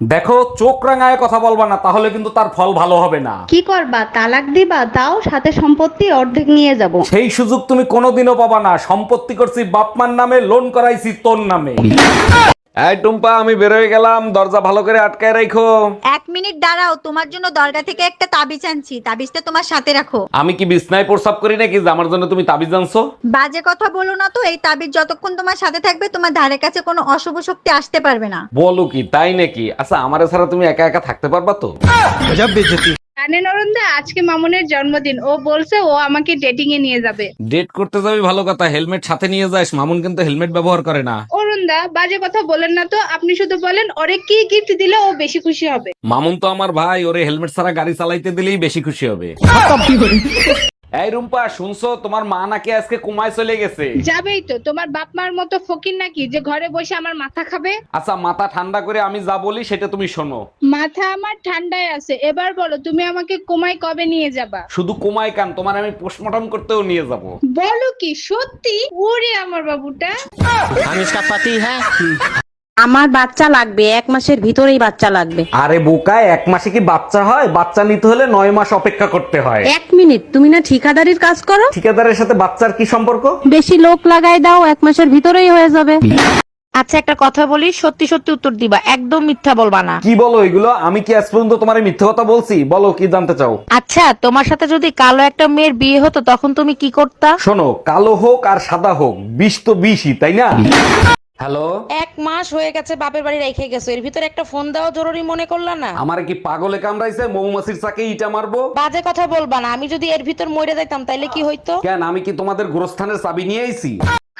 দেখো চোখ রাঙায় কথা বলবা না তাহলে কিন্তু তার ফল ভালো হবে না। কি করবা? তালাক দিবা? তাও সাথে সম্পত্তি অর্ধেক নিয়ে যাব। সেই সুযোগ তুমি কোনোদিনও পাবা না। সম্পত্তি করছি বাপমার নামে লোন করাইছি তোর নামে। এই টুম্পা আমি বেরোয় গেলাম। দরজা ভালো করে আটকায় রাখো। এক মিনিট দাঁড়াও তোমার জন্য দরগা থেকে একটা তাবিজ আনছি। তাবিজটা তোমার সাথে রাখো। আমি কি বিছনায় প্রসাব করি নাকি? যে আমার জন্য তুমি তাবিজ আনছো? বাজে কথা বলো না তো এই তাবিজ যতক্ষণ তোমার সাথে থাকবে তোমার ধারে কাছে কোনো অশুভ শক্তি আসতে পারবে না। বলো কি তাই নাকি? আচ্ছা আমার ছাড়া তুমি একা একা থাকতে পারবা তো? গজব বেজতি। জানেন অরুণদা আজকে মামুনের জন্মদিন। ও বলছে ও আমাকে ডেটিং এ নিয়ে যাবে। ডেট করতে যাবি ভালো কথা হেলমেট সাথে নিয়ে যাস। মামুন কিন্তু হেলমেট ব্যবহার করে না। অরুণদা বাজে কথা বলেন না তো। আপনি শুধু বলেন ওরে কি গিফট দিলে ও বেশি খুশি হবে? মামুন তো আমার ভাই ওরে হেলমেট ছাড়া গাড়ি চালাইতে দিলেই বেশি খুশি হবে। এই রুম্পা শুনছো? তোমার মা নাকি আজকে কুমায় চলে গেছে। যাবেই তো। তোমার বাপ মার মতো ফকির নাকি যে ঘরে বসে আমার মাথা খাবে? আচ্ছা মাথা ঠান্ডা করে আমি যা বলি সেটা তুমি শোনো। মাথা আমার ঠান্ডায় আছে। এবার বলো তুমি আমাকে কুমায় কবে নিয়ে যাবা? শুধু কুমায় কান তোমার আমি পোস্টমর্টম করতেও নিয়ে যাব। বলো কি সত্যি? ওরে আমার বাবুটা। আমি ইসকা হ্যাঁ। আমার বাচ্চা লাগবে এক মাসের ভিতরেই বাচ্চা লাগবে। আরে বোকায় এক মাসে কি বাচ্চা হয়? বাচ্চা নিতে হলে নয় মাস অপেক্ষা করতে হয়। এক মিনিট তুমি না ঠিকাদারির কাজ করো? ঠিকাদারের সাথে বাচ্চার কি সম্পর্ক? বেশি লোক লাগাই দাও এক মাসের ভিতরেই হয়ে যাবে। আচ্ছা একটা কথা বলি সত্যি সত্যি উত্তর দিবা একদম মিথ্যা বলবা না। কি বলো এগুলো? আমি কি আজ পর্যন্ত তোমার মিথ্যা কথা বলছি? বলো কি জানতে চাও? আচ্ছা তোমার সাথে যদি কালো একটা মেয়ের বিয়ে হতো তখন তুমি কি করতা? শোনো কালো হোক আর সাদা হোক বিষ তো বিষই তাই না? হ্যালো? এক মাস হয়ে গেছে বাপের বাড়ি রেখে গেছো। এর ভিতরে একটা ফোন দেওয়া জরুরি মনে করলা না? আমার কি পাগলে কামড়াইছে? মৌমাছির চাকে ইটা মারবো? বাজে কথা বলবা না। আমি যদি এর ভিতর মরে যাইতাম তাইলে কি হইতো? কেন? আমি কি তোমাদের গোরস্থানের চাবি নিয়ে আইছি?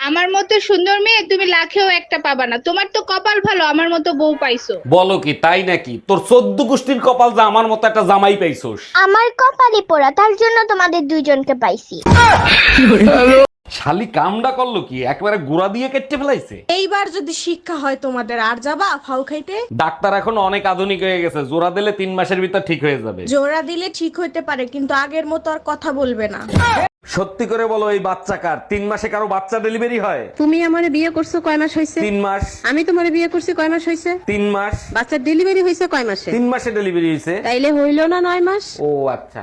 আমার মতো সুন্দর মেয়ে তুমি লাখেও একটা পাবা না। তোমার তো কপাল ভালো আমার মতো বউ পাইছো। বলো কি তাই নাকি? তোর চোদ্দ গোষ্ঠীর কপাল যা আমার মতো একটা জামাই পাইছোস। আমার কপালে পোড়া তার জন্য তোমাদের দুইজনকে পাইছি। শালি কামডা করল কি? একবারে গুড়া দিয়ে কেটে ফেলাইছে? এইবার যদি শিক্ষা হয় তোমাদের আর যাবা ফাউ খাইতে? ডাক্তার এখন অনেক আধুনিক হয়ে গেছে জোড়া দিলে তিন মাসের ভিতর ঠিক হয়ে যাবে। জোড়া দিলে ঠিক হইতে পারে কিন্তু আগের মতো আর কথা বলবে না। সত্যি করে বলো এই বাচ্চা কার? তিন মাসে কারও বাচ্চা ডেলিভারি হয়? তুমি আমারে বিয়ে করছ কয় মাস হয়েছে তিন মাস। আমি তোমারে বিয়ে করছি কয় মাস হয়েছে তিন মাস। বাচ্চার ডেলিভারি হয়েছে কয় মাসে? তিন মাসে ডেলিভারি হয়েছে তাইলে হইল না নয় মাস? ও আচ্ছা।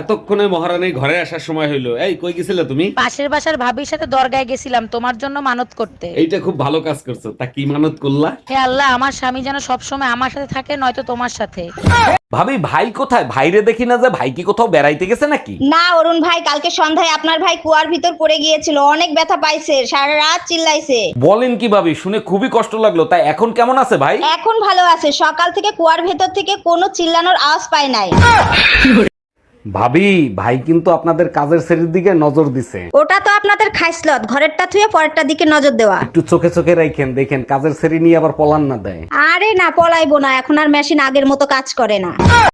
এতক্ষণে মহারানীর ঘরে আসার সময় হইল। এই কই গেছিলে তুমি? পাশের বাসার ভাবির সাথে দরগায় গেছিলাম তোমার জন্য মানত করতে। এইটা খুব ভালো কাজ করছ। তা কি মানত করলা? হে আল্লাহ আমার স্বামী যেন সবসময় আমার সাথে থাকে নয়তো তোমার সাথে। ভাবি ভাই কোথায়? ভাইরে দেখি না যে ভাই কি কোথাও বেড়াইতে গেছে নাকি? না অরুণ ভাই কালকে সন্ধ্যায় আপনার ভাই কুয়ার ভিতর পড়ে গিয়েছিল অনেক ব্যথা পাইছে সারা রাত চিল্লাইছে। বলেন কি ভাবি শুনে খুবই কষ্ট লাগল। তাই এখন কেমন আছে ভাই? এখন ভালো আছে সকাল থেকে কুয়ার ভেতর থেকে কোনো চিল্লানোর আওয়াজ পায় নাই। ভাবি ভাই কিন্তু আপনাদের কাজের শ্রেণির দিকে নজর দিছে। ওটা তো আপনাদের খাইসলত ঘরেরটা থুয়ে পরেরটা দিকে নজর দেওয়া। একটু চোখে চোখে রাখেন দেখেন কাজের শ্রেণি নিয়ে আবার পলান না দেয়। আরে না পলাইবো না এখন আর মেশিন আগের মতো কাজ করে না।